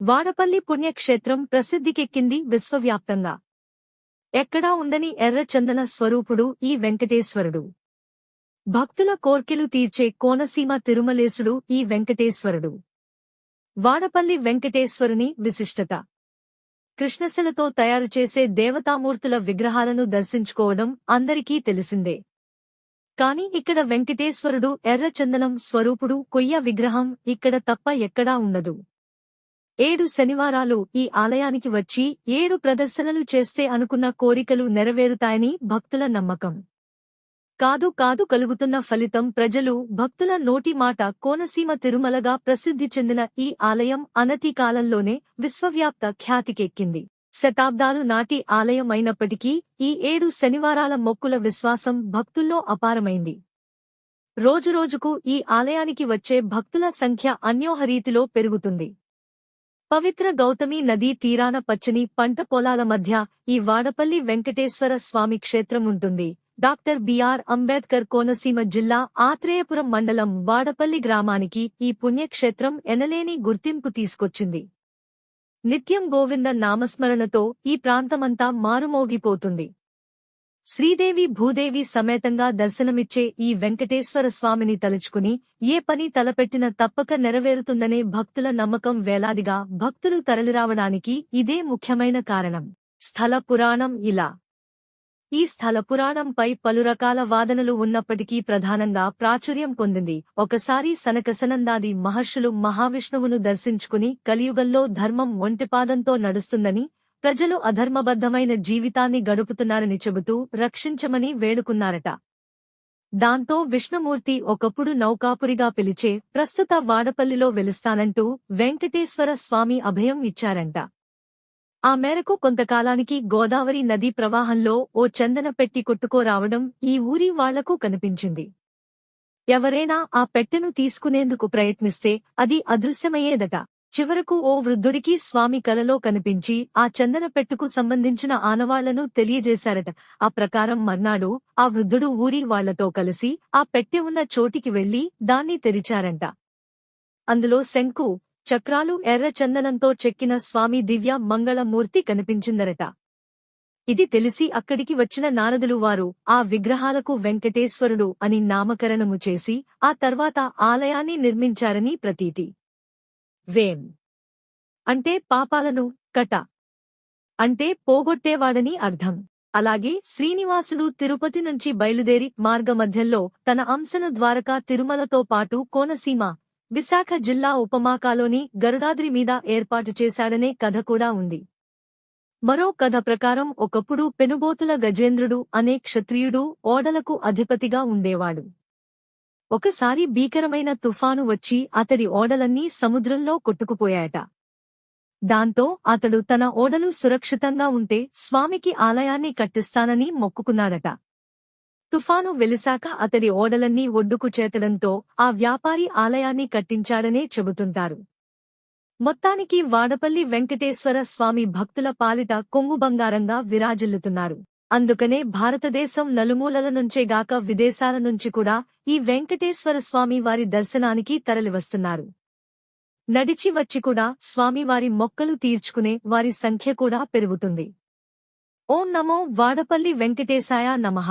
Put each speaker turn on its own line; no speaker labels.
వాడపల్లి పుణ్యక్షేత్రం ప్రసిద్ధికెక్కింది విశ్వవ్యాప్తంగా. ఎక్కడా ఉండని ఎర్రచందన స్వరూపుడు ఈ వెంకటేశ్వరుడు. భక్తుల కోర్కెలు తీర్చే కోనసీమ తిరుమలేశుడు ఈ వెంకటేశ్వరుడు. వాడపల్లి వెంకటేశ్వరుని విశిష్టత. కృష్ణశిలతో తయారు చేసే దేవతామూర్తుల విగ్రహాలను దర్శించుకోవడం అందరికీ తెలిసిందే. కాని ఇక్కడ వెంకటేశ్వరుడు ఎర్రచందనం స్వరూపుడు కొయ్య విగ్రహం ఇక్కడ తప్ప ఎక్కడా ఉండదు. ఏడు శనివారాలు ఈ ఆలయానికి వచ్చి ఏడు ప్రదర్శనలు చేస్తే అనుకున్న కోరికలు నెరవేరుతాయని భక్తుల నమ్మకం. కాదు కాదు కలుగుతున్న ఫలితం ప్రజలు భక్తుల నోటి మాట కోనసీమ తిరుమలగా ప్రసిద్ధి చెందిన ఈ ఆలయం అనతి కాలంలోనే విశ్వవ్యాప్త ఖ్యాతికెక్కింది. శతాబ్దాలు నాటి ఆలయం అయినప్పటికీ ఈ ఏడు శనివారాల మొక్కుల విశ్వాసం భక్తుల్లో అపారమైంది. రోజురోజుకు ఈ ఆలయానికి వచ్చే భక్తుల సంఖ్య అన్యోహరీతిలో పెరుగుతుంది. పవిత్ర గౌతమి నదీ తీరాన పచ్చని పంట పొలాల మధ్య ఈ వాడపల్లి వెంకటేశ్వర స్వామి క్షేత్రం ఉంటుంది డాక్టర్ బిఆర్ అంబేద్కర్ కోనసీమ జిల్లా ఆత్రేయపురం మండలం వాడపల్లి గ్రామానికి ఈ పుణ్యక్షేత్రం ఎనలేని గుర్తింపు తీసుకొచ్చింది. నిత్యం గోవింద నామస్మరణతో ఈ ప్రాంతమంతా మారుమోగిపోతుంది. శ్రీదేవి భూదేవి సమేతంగా దర్శనమిచ్చే ఈ వెంకటేశ్వర స్వామిని తలుచుకుని ఏ పని తలపెట్టిన తప్పక నెరవేరుతుందనే భక్తుల నమ్మకం వేలాదిగా భక్తులు తరలిరావడానికి ఇదే ముఖ్యమైన కారణం. స్థల పురాణం ఇలా. ఈ స్థల పురాణంపై పలు రకాల వాదనలు ఉన్నప్పటికీ ప్రధానంగా ప్రాచుర్యం పొందింది. ఒకసారి సనకసనందాది మహర్షులు మహావిష్ణువును దర్శించుకుని కలియుగంలో ధర్మం ఒంటిపాదంతో నడుస్తుందని ప్రజలు అధర్మబద్ధమైన జీవితాన్ని గడుపుతున్నారని చెబుతూ రక్షించమని వేడుకున్నారట. దాంతో విష్ణుమూర్తి ఒకప్పుడు నౌకాపురిగా పిలిచే ప్రస్తుత వాడపల్లిలో వెలుస్తానంటూ వెంకటేశ్వర స్వామి అభయం ఇచ్చారంట. ఆ మేరకు కొంతకాలానికి గోదావరి నదీ ప్రవాహంలో ఓ చందన పెట్టి కొట్టుకోరావడం ఈ ఊరి వాళ్ళకు కనిపించింది. ఎవరైనా ఆ పెట్టెను తీసుకునేందుకు ప్రయత్నిస్తే అది అదృశ్యమయ్యేదట. చివరకు ఓ వృద్ధుడికి స్వామి కలలో కనిపించి ఆ చందన పెట్టుకు సంబంధించిన ఆనవాళ్ళను తెలియజేశారట. ఆ ప్రకారం మర్నాడు ఆ వృద్ధుడు ఊరి వాళ్ళతో కలిసి ఆ పెట్టె ఉన్న చోటికి వెళ్ళి దాన్ని తెరిచారంట. అందులో శంకు చక్రాలు ఎర్ర చందనంతో చెక్కిన స్వామి దివ్య మంగళమూర్తి కనిపించిందరట. ఇది తెలిసి అక్కడికి వచ్చిన నారదులు వారు ఆ విగ్రహాలకు వెంకటేశ్వరుడు అని నామకరణము చేసి ఆ తర్వాత ఆలయాన్ని నిర్మించారని ప్రతీతి. వేం అంటే పాపాలను కట. అంటే పోగొట్టేవాడని అర్థం. అలాగే శ్రీనివాసుడు తిరుపతి నుంచి బయలుదేరి మార్గమధ్యంలో తన అంశను ద్వారకా తిరుమలతో పాటు కోనసీమ విశాఖ జిల్లా ఉపమాకాలోని గరుడాద్రి మీద ఏర్పాటు చేశాడనే కథ కూడా ఉంది. మరో కథ ప్రకారం ఒకప్పుడు పెనుబోతుల గజేంద్రుడు అనే క్షత్రియుడు ఓడలకు అధిపతిగా ఉండేవాడు. ఒకసారి భీకరమైన తుఫాను వచ్చి అతడి ఓడలన్నీ సముద్రంలో కొట్టుకుపోయాయట. దాంతో అతడు తన ఓడలు సురక్షితంగా ఉంటే స్వామికి ఆలయాన్ని కట్టిస్తానని మొక్కుకున్నాడట. తుఫాను వెలిశాక అతడి ఓడలన్నీ ఒడ్డుకు చేతడంతో ఆ వ్యాపారి ఆలయాన్ని కట్టించాడనే చెబుతుంటారు. మొత్తానికి వాడపల్లి వెంకటేశ్వర స్వామి భక్తుల పాలిట కొంగు బంగారంగా విరాజిల్లుతున్నారు. అందుకనే భారతదేశం నలుమూలల నుంచేగాక విదేశాల నుంచి కూడా ఈ వెంకటేశ్వర స్వామి వారి దర్శనానికి తరలివస్తున్నారు. నడిచి వచ్చి కూడా స్వామివారి మొక్కలు తీర్చుకునే వారి సంఖ్య కూడా పెరుగుతుంది. ఓం నమో వాడపల్లి వెంకటేశాయ నమః.